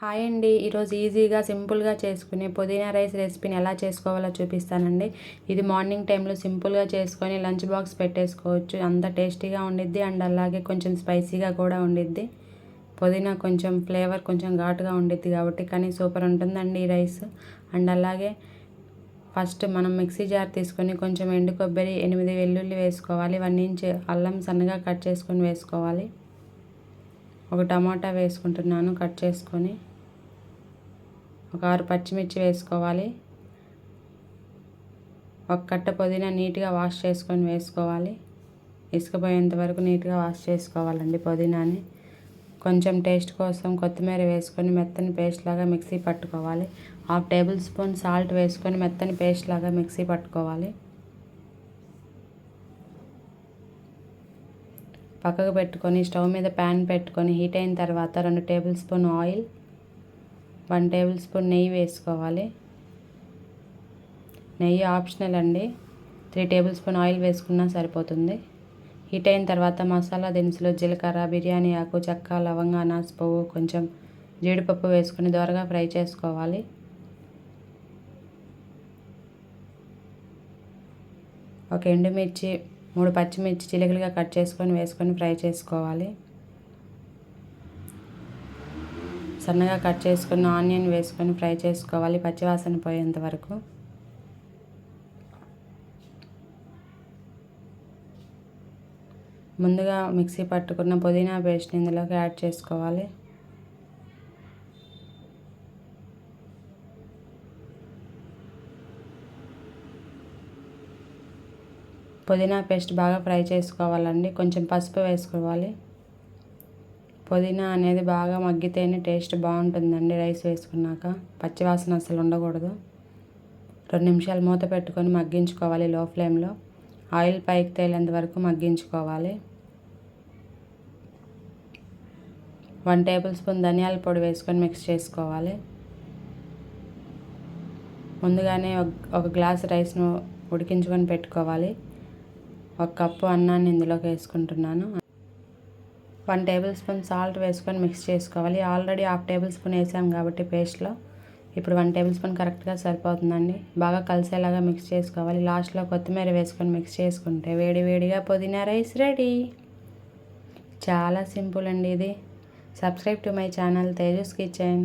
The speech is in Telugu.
హాయ్ అండి. ఈరోజు ఈజీగా సింపుల్గా చేసుకునే పుదీనా రైస్ రెసిపీని ఎలా చేసుకోవాలో చూపిస్తానండి. ఇది మార్నింగ్ టైంలో సింపుల్గా చేసుకొని లంచ్ బాక్స్ పెట్టేసుకోవచ్చు. అంత టేస్టీగా ఉండిద్ది అండ్ అలాగే కొంచెం స్పైసీగా కూడా ఉండిద్ది. పుదీనా కొంచెం ఫ్లేవర్ కొంచెం ఘాటుగా ఉండిద్ది కాబట్టి కానీ సూపర్ ఉంటుందండి ఈ రైస్. అండ్ అలాగే ఫస్ట్ మనం మిక్సీ జార్ తీసుకొని కొంచెం ఎండు కొబ్బరి ఎనిమిది వెల్లుల్లి వేసుకోవాలి. వన్ ఇంచ్ అల్లం సన్నగా కట్ చేసుకొని వేసుకోవాలి. ఒక టమాటా వేసుకుంటున్నాను కట్ చేసుకొని. ఒక ఆరు పచ్చిమిర్చి వేసుకోవాలి. ఒక కట్ట పుదీనా నీట్గా వాష్ చేసుకొని వేసుకోవాలి. ఇసుకపోయేంత వరకు నీట్గా వాష్ చేసుకోవాలండి పుదీనాని. కొంచెం టేస్ట్ కోసం కొత్తిమీర వేసుకొని మెత్తని పేస్ట్ లాగా మిక్సీ పట్టుకోవాలి. హాఫ్ టేబుల్ స్పూన్ సాల్ట్ వేసుకొని మెత్తని పేస్ట్ లాగా మిక్సీ పట్టుకోవాలి. పక్కకు పెట్టుకొని స్టవ్ మీద ప్యాన్ పెట్టుకొని హీట్ అయిన తర్వాత రెండు tablespoon oil one tablespoon నెయ్యి వేసుకోవాలి. నెయ్యి ఆప్షనల్ అండి. త్రీ టేబుల్ స్పూన్ ఆయిల్ వేసుకున్నా సరిపోతుంది. హీట్ అయిన తర్వాత మసాలా దినుసులు జీలకర్ర బిర్యానీ ఆకు చెక్క లవంగ అనాస్ పువ్వు కొంచెం జీడిపప్పు వేసుకుని దోరగా ఫ్రై చేసుకోవాలి. ఒక ఎండుమిర్చి మూడు పచ్చిమిర్చి చిలుకలుగా కట్ చేసుకొని వేసుకొని ఫ్రై చేసుకోవాలి. సన్నగా కట్ చేసుకున్న ఆనియన్ వేసుకొని ఫ్రై చేసుకోవాలి పచ్చివాసన పోయేంత వరకు. ముందుగా మిక్సీ పట్టుకున్న పుదీనా పేస్ట్ ఇందులోకి యాడ్ చేసుకోవాలి. పుదీనా పేస్ట్ బాగా ఫ్రై చేసుకోవాలండి. కొంచెం పసుపు వేసుకోవాలి. పుదీనా అనేది బాగా మగ్గితేనే టేస్ట్ బాగుంటుందండి రైస్ వేసుకున్నాక. పచ్చివాసన అసలు ఉండకూడదు. రెండు నిమిషాలు మూత పెట్టుకొని మగ్గించుకోవాలి లో ఫ్లేమ్లో. ఆయిల్ పైకి తేలేంత వరకు మగ్గించుకోవాలి. వన్ టేబుల్ స్పూన్ ధనియాల పొడి వేసుకొని మిక్స్ చేసుకోవాలి. ముందుగానే ఒక గ్లాస్ రైస్ను ఉడికించుకొని పెట్టుకోవాలి. ఒక కప్పు అన్నాన్ని ఇందులోకి వేసుకుంటున్నాను. వన్ టేబుల్ స్పూన్ సాల్ట్ వేసుకొని మిక్స్ చేసుకోవాలి. ఆల్రెడీ హాఫ్ టేబుల్ స్పూన్ వేసాం కాబట్టి పేస్ట్లో. ఇప్పుడు వన్ టేబుల్ స్పూన్ కరెక్ట్గా సరిపోతుందండి. బాగా కలిసేలాగా మిక్స్ చేసుకోవాలి. లాస్ట్లో కొత్తిమీర వేసుకొని మిక్స్ చేసుకుంటే వేడి వేడిగా పుదీనా రైస్ రెడీ. చాలా సింపుల్ అండి ఇది. Subscribe to my channel Tejas kitchen.